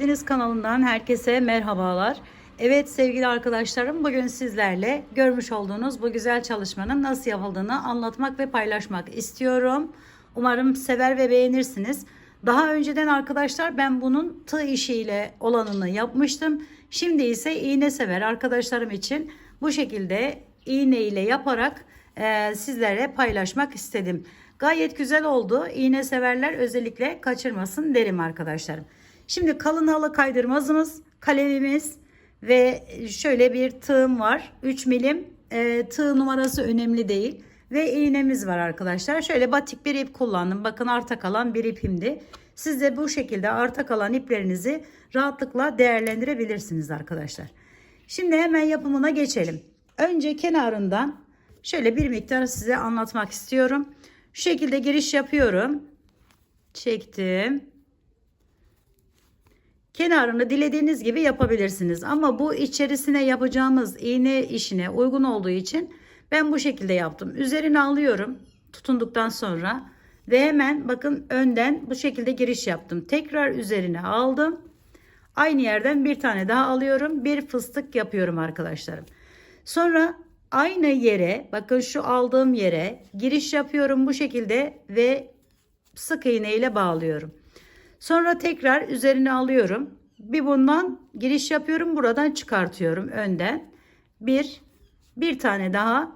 Dediniz kanalından herkese merhabalar. Evet sevgili arkadaşlarım bugün sizlerle görmüş olduğunuz bu güzel çalışmanın nasıl yapıldığını anlatmak ve paylaşmak istiyorum. Umarım sever ve beğenirsiniz. Daha önceden arkadaşlar ben bunun tığ işiyle olanını yapmıştım. Şimdi ise iğne sever arkadaşlarım için bu şekilde iğne ile yaparak e, sizlere paylaşmak istedim. Gayet güzel oldu. İğne severler özellikle kaçırmasın derim arkadaşlarım. Şimdi kalın halı kaydırmazımız, kalemimiz ve şöyle bir tığım var. 3 milim e, tığ numarası önemli değil. Ve iğnemiz var arkadaşlar. Şöyle batik bir ip kullandım. Bakın arta kalan bir ipimdi. Siz de bu şekilde arta kalan iplerinizi rahatlıkla değerlendirebilirsiniz arkadaşlar. Şimdi hemen yapımına geçelim. Önce kenarından şöyle bir miktar size anlatmak istiyorum. Şu şekilde giriş yapıyorum. Çektim. Kenarını dilediğiniz gibi yapabilirsiniz. Ama bu içerisine yapacağımız iğne işine uygun olduğu için ben bu şekilde yaptım. Üzerine alıyorum tutunduktan sonra ve hemen bakın önden bu şekilde giriş yaptım. Tekrar üzerine aldım. Aynı yerden bir tane daha alıyorum. Bir fıstık yapıyorum arkadaşlarım. Sonra aynı yere bakın şu aldığım yere giriş yapıyorum bu şekilde ve sık iğne ile bağlıyorum. Sonra tekrar üzerine alıyorum. Bir bundan giriş yapıyorum. Buradan çıkartıyorum önden. Bir, bir tane daha.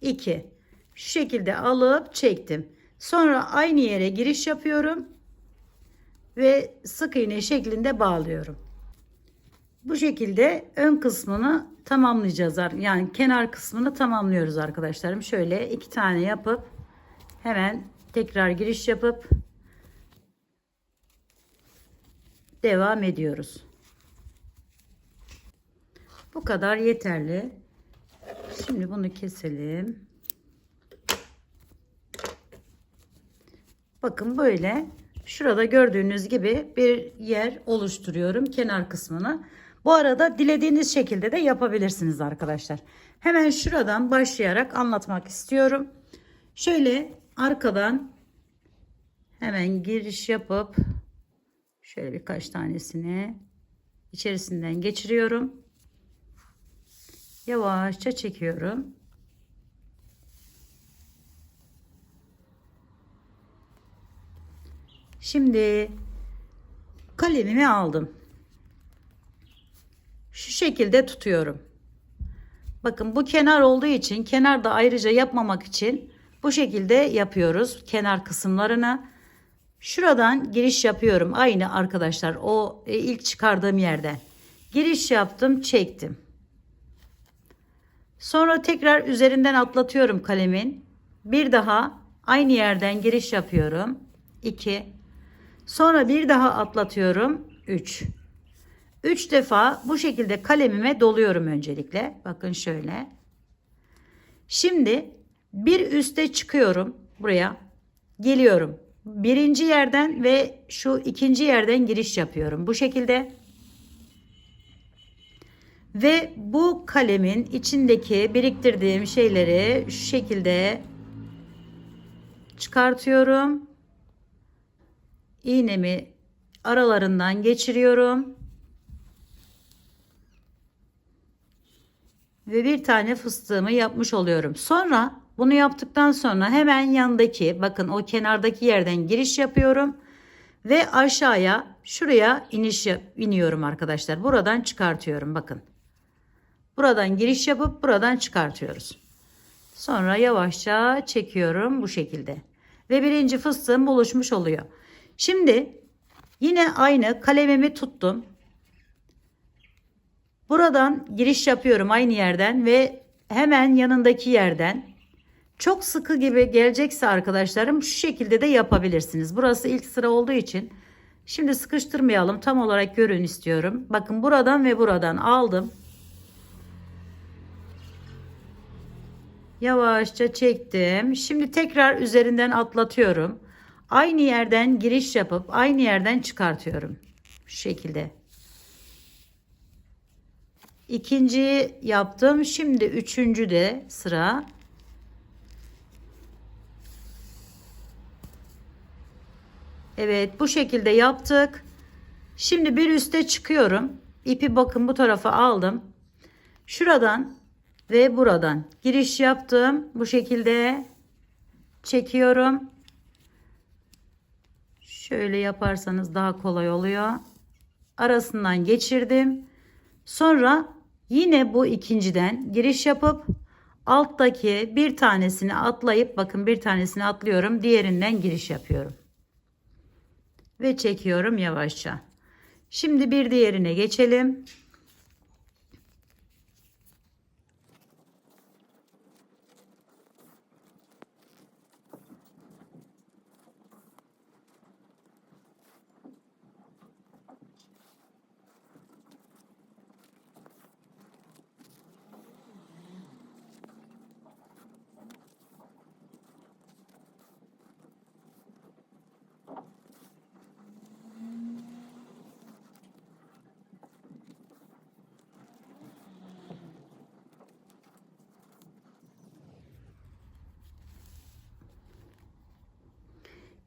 iki. Şu şekilde alıp çektim. Sonra aynı yere giriş yapıyorum. Ve sık iğne şeklinde bağlıyorum. Bu şekilde ön kısmını tamamlayacağız. Yani kenar kısmını tamamlıyoruz arkadaşlarım. Şöyle iki tane yapıp hemen tekrar giriş yapıp devam ediyoruz. Bu kadar yeterli. Şimdi bunu keselim. Bakın böyle şurada gördüğünüz gibi bir yer oluşturuyorum kenar kısmını. Bu arada dilediğiniz şekilde de yapabilirsiniz arkadaşlar. Hemen şuradan başlayarak anlatmak istiyorum. Şöyle arkadan hemen giriş yapıp Şöyle birkaç tanesini içerisinden geçiriyorum. Yavaşça çekiyorum. Şimdi kalemimi aldım. Şu şekilde tutuyorum. Bakın bu kenar olduğu için kenarda ayrıca yapmamak için bu şekilde yapıyoruz kenar kısımlarını. Şuradan giriş yapıyorum. Aynı arkadaşlar o e, ilk çıkardığım yerden. Giriş yaptım, çektim. Sonra tekrar üzerinden atlatıyorum kalemin. Bir daha aynı yerden giriş yapıyorum. 2. Sonra bir daha atlatıyorum. 3. 3 defa bu şekilde kalemime doluyorum öncelikle. Bakın şöyle. Şimdi bir üste çıkıyorum buraya. Geliyorum birinci yerden ve şu ikinci yerden giriş yapıyorum. Bu şekilde. Ve bu kalemin içindeki biriktirdiğim şeyleri şu şekilde çıkartıyorum. İğnemi aralarından geçiriyorum. Ve bir tane fıstığımı yapmış oluyorum. Sonra bunu yaptıktan sonra hemen yanındaki bakın o kenardaki yerden giriş yapıyorum. Ve aşağıya şuraya iniş iniyorum arkadaşlar. Buradan çıkartıyorum bakın. Buradan giriş yapıp buradan çıkartıyoruz. Sonra yavaşça çekiyorum bu şekilde. Ve birinci fıstığım buluşmuş oluyor. Şimdi yine aynı kalemimi tuttum. Buradan giriş yapıyorum aynı yerden ve hemen yanındaki yerden çok sıkı gibi gelecekse arkadaşlarım şu şekilde de yapabilirsiniz. Burası ilk sıra olduğu için şimdi sıkıştırmayalım. Tam olarak görün istiyorum. Bakın buradan ve buradan aldım. Yavaşça çektim. Şimdi tekrar üzerinden atlatıyorum. Aynı yerden giriş yapıp aynı yerden çıkartıyorum. Şu şekilde. İkinciyi yaptım. Şimdi üçüncü de sıra. Evet bu şekilde yaptık. Şimdi bir üste çıkıyorum. İpi bakın bu tarafa aldım. Şuradan ve buradan giriş yaptım. Bu şekilde çekiyorum. Şöyle yaparsanız daha kolay oluyor. Arasından geçirdim. Sonra yine bu ikinciden giriş yapıp alttaki bir tanesini atlayıp bakın bir tanesini atlıyorum. Diğerinden giriş yapıyorum. Ve çekiyorum yavaşça. Şimdi bir diğerine geçelim.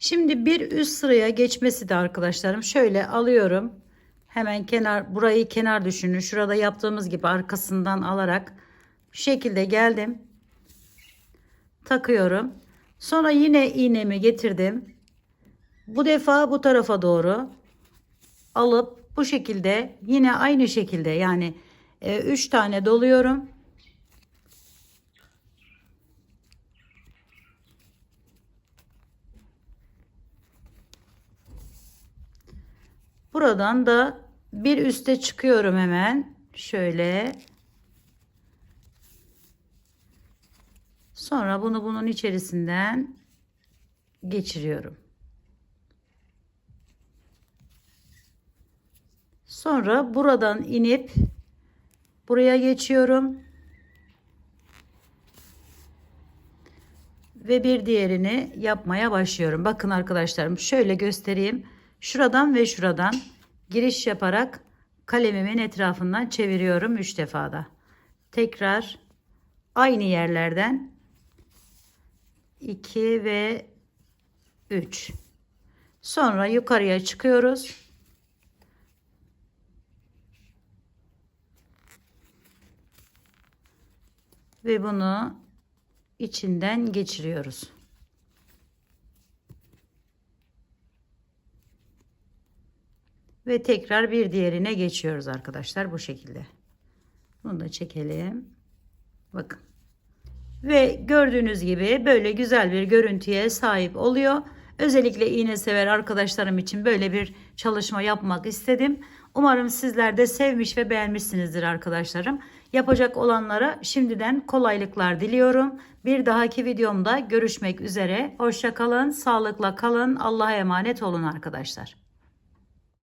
Şimdi bir üst sıraya geçmesi de arkadaşlarım şöyle alıyorum. Hemen kenar burayı kenar düşünün. Şurada yaptığımız gibi arkasından alarak bu şekilde geldim. Takıyorum. Sonra yine iğnemi getirdim. Bu defa bu tarafa doğru alıp bu şekilde yine aynı şekilde yani 3 tane doluyorum. Buradan da bir üste çıkıyorum hemen. Şöyle. Sonra bunu bunun içerisinden geçiriyorum. Sonra buradan inip buraya geçiyorum. Ve bir diğerini yapmaya başlıyorum. Bakın arkadaşlarım şöyle göstereyim. Şuradan ve şuradan giriş yaparak kalemimin etrafından çeviriyorum 3 defada. Tekrar aynı yerlerden 2 ve 3. Sonra yukarıya çıkıyoruz. Ve bunu içinden geçiriyoruz. Ve tekrar bir diğerine geçiyoruz arkadaşlar bu şekilde. Bunu da çekelim. Bakın. Ve gördüğünüz gibi böyle güzel bir görüntüye sahip oluyor. Özellikle iğne sever arkadaşlarım için böyle bir çalışma yapmak istedim. Umarım sizler de sevmiş ve beğenmişsinizdir arkadaşlarım. Yapacak olanlara şimdiden kolaylıklar diliyorum. Bir dahaki videomda görüşmek üzere. Hoşçakalın, sağlıkla kalın, Allah'a emanet olun arkadaşlar.